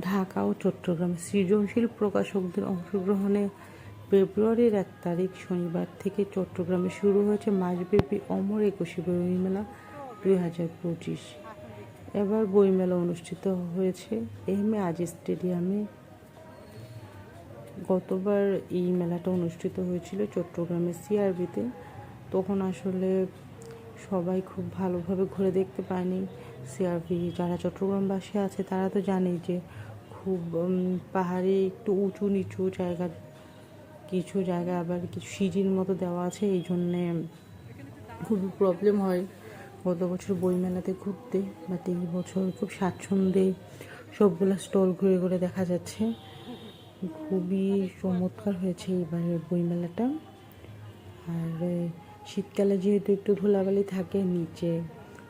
ঢাকা ও চট্টগ্রামে সৃজনশীল প্রকাশকদের অংশগ্রহণে ফেব্রুয়ারির এক তারিখ শনিবার থেকে চট্টগ্রামে শুরু হয়েছে মাসব্যাপী অমর একুশে বইমেলা দুই হাজার পঁচিশ। এবার বইমেলা অনুষ্ঠিত হয়েছে এম এ আজি স্টেডিয়ামে। গতবার এই মেলাটা অনুষ্ঠিত হয়েছিল চট্টগ্রামের সিআরবিতে তখন আসলে সবাই খুব ভালোভাবে ঘুরে দেখতে পায়নি। সিআরবি যারা চট্টগ্রামবাসী আছে, তারা তো জানেই যে খুব পাহাড়ে একটু উঁচু নিচু জায়গা, কিছু জায়গা আবার কিছু সিঁড়ির মতো দেওয়া আছে, এই জন্যে খুবই প্রবলেম হয় গত বছর বইমেলাতে ঘুরতে। বাট এই বছর খুব স্বাচ্ছন্দ্যে সবগুলো স্টল ঘুরে ঘুরে দেখা যাচ্ছে। খুবই চমৎকার হয়েছে এবারের বইমেলাটা। আর শীতকালে যেহেতু একটু ধুলাবালি থাকে, নিচে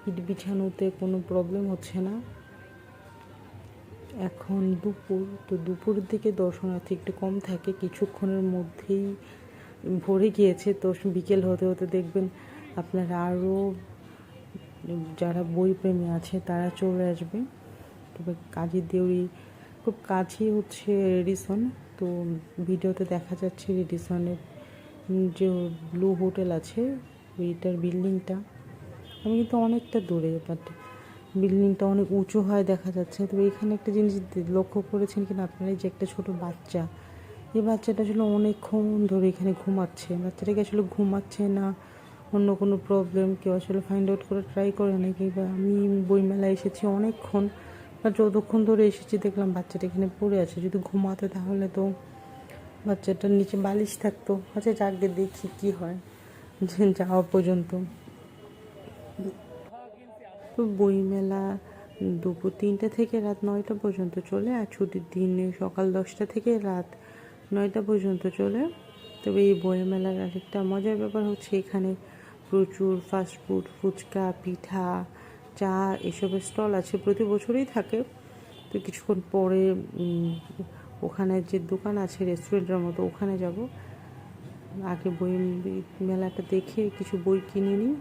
ইট বিছানোতে কোনো প্রবলেম হচ্ছে না। এখন দুপুর, তো দুপুরের দিকে দর্শনার্থী একটু কম থাকে, কিছুক্ষণের মধ্যেই ভরে গিয়েছে। তো বিকেল হতে হতে দেখবেন আপনারা আরও যারা বই প্রেমী আছে, তারা চলে আসবে। তবে কাজী দেউরি খুব কাছেই হচ্ছে রেডিসন, তো ভিডিওতে দেখা যাচ্ছে রেডিসনের যে ব্লু হোটেল আছে ওইটার বিল্ডিংটা আমি কিন্তু অনেকটা দূরে বাট বিল্ডিংটা অনেক উঁচু হয় দেখা যাচ্ছে। তবে এখানে একটা জিনিস লক্ষ্য করেছেন কিনা আপনারা, এই যে একটা ছোট বাচ্চা, এই বাচ্চাটা আসলে অনেকক্ষণ ধরে এখানে ঘুমাচ্ছে। বাচ্চাটাকে আসলে ঘুমাচ্ছে না? অন্য কোনো প্রবলেম কেউ আসলে ফাইন্ড আউট করে ট্রাই করে নাকি? বা আমি বইমেলায় এসেছি অনেকক্ষণ, বা যতক্ষণ ধরে এসেছি দেখলাম বাচ্চাটা এখানে পড়ে আছে। যদি ঘুমাতে তাহলে তো বাচ্চাটার নিচে বালিশ থাকতো। আচ্ছা যাকে দেখি কি হয় যাওয়া পর্যন্ত। তো বইমেলা দুপুর তিনটা থেকে রাত নয়টা পর্যন্ত চলে, আর ছুটির দিনে সকাল দশটা থেকে রাত নয়টা পর্যন্ত চলে। তবে এই বইমেলার আরেকটা মজার ব্যাপার হচ্ছে এখানে প্রচুর ফাস্টফুড ফুচকা, পিঠা, চা এসবের স্টল আছে, প্রতি বছরই থাকে। তো কিছুক্ষণ পরে উম, ওখানে যে দোকান আছে রেস্টুরেন্টের মতো ওখানে যাব। আগে বই মেলাটা দেখে কিছু বই কিনে নিই।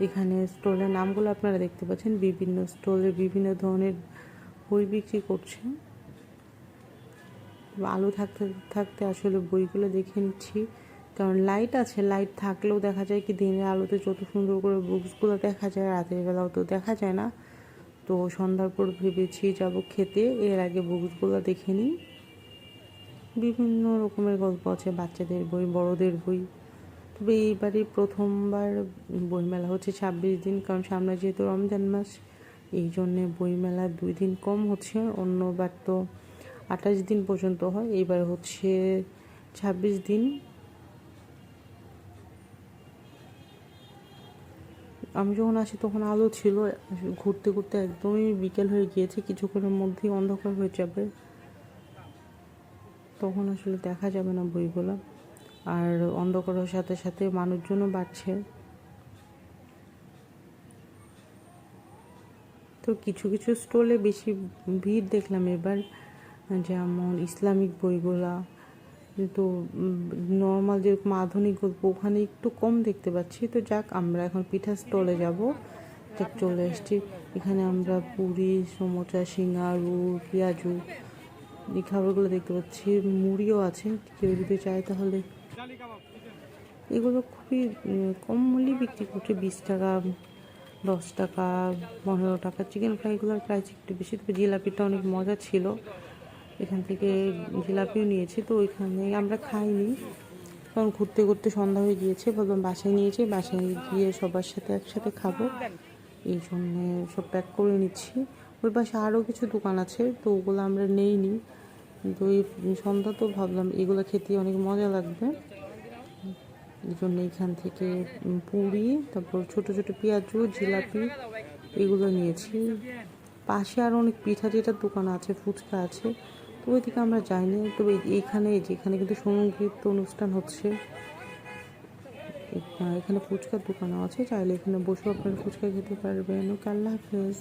এখানে স্টলের নামগুলো আপনারা দেখতে পাচ্ছেন। বিভিন্ন স্টলে বিভিন্ন ধরনের বই বিক্রি করছে। আলো থাকতে থাকতে আসলে বইগুলো দেখে নিচ্ছি। কারণ লাইট আছে লাইট থাকলেও দেখা যায় কি দিনের আলোতে যত সুন্দর করে বুকসগুলো দেখা যায় রাতের বেলাও তো দেখা যায় না। তো সন্ধ্যার পর ভেবেছি যাব খেতে। এর আগে বুকসগুলো দেখে নিই। বিভিন্ন রকমের গল্প আছে, বাচ্চাদের বই, বড়দের বই। তবে এইবারই প্রথমবার বইমেলা হচ্ছে ছাব্বিশ দিন, কারণ সামনে যেহেতু রমজান মাস, এই জন্যে বইমেলা দুই দিন কম হচ্ছে। অন্যবার তো আঠাশ দিন পর্যন্ত হয়। এইবার হচ্ছে ছাব্বিশ দিন আমি যখন আসি তখন আলো ছিল, ঘুরতে ঘুরতে একদমই বিকেল হয়ে গিয়েছে, কিছুক্ষণের মধ্যেই অন্ধকার হয়ে যাবে। তখন আসলে দেখা যাবে না বইগুলো। আর অন্ধকারের সাথে সাথে মানুষজনও বাড়ছে। তো কিছু কিছু স্টলে বেশি ভিড় দেখলাম এবার, যেমন ইসলামিক বইগুলা কিন্তু নর্মাল যেরকম আধুনিক গল্প, ওখানে একটু কম দেখতে পাচ্ছি। তো যাক, আমরা এখন পিঠা স্টলে যাব। যাক, চলে এসছি। এখানে আমরা পুরি, সমোচা সিঙ্গারু পেঁয়াজু, এই খাবারগুলো দেখতে পাচ্ছি। মুড়িও আছে, কেউ যদি চায় তাহলে। এগুলো খুবই কম মূল্যে বিক্রি করছে, বিশ টাকা, দশ টাকা, পনেরো টাকা। চিকেন ফ্রাইগুলোর প্রাইস একটু বেশি, তবে জিলাপিটা অনেক মজা ছিল। এখান থেকে জিলাপিও নিয়েছি, তো ওইখানে আমরা খাইনি। কারণ ঘুরতে ঘুরতে সন্ধ্যা হয়ে গিয়েছে, বললাম বাসায় নিয়েছি বাসায় গিয়ে সবার সাথে একসাথে খাব। এই জন্যে সব প্যাক করে নিচ্ছি। ওই পাশে আরও কিছু দোকান আছে, তো ওগুলো আমরা নেই নি কিন্তু এই সন্ধ্যা তো ভাবলাম এগুলো খেতে অনেক মজা লাগবে। এই জন্য এখান থেকে পুরি, তারপর ছোট ছোট পেঁয়াজু, জিলাপি, এগুলো নিয়েছি। পাশে আরও অনেক পিঠা টিঠার দোকান আছে, ফুচকা আছে তো ওইদিকে আমরা যাইনি। তবে এই- এইখানে যেখানে কিন্তু সংগীত অনুষ্ঠান হচ্ছে। এখানে ফুচকার দোকানও আছে। চাইলে এখানে বসেও আপনারা ফুচকা খেতে পারবেন। ওকে, আল্লাহ হাফেজ।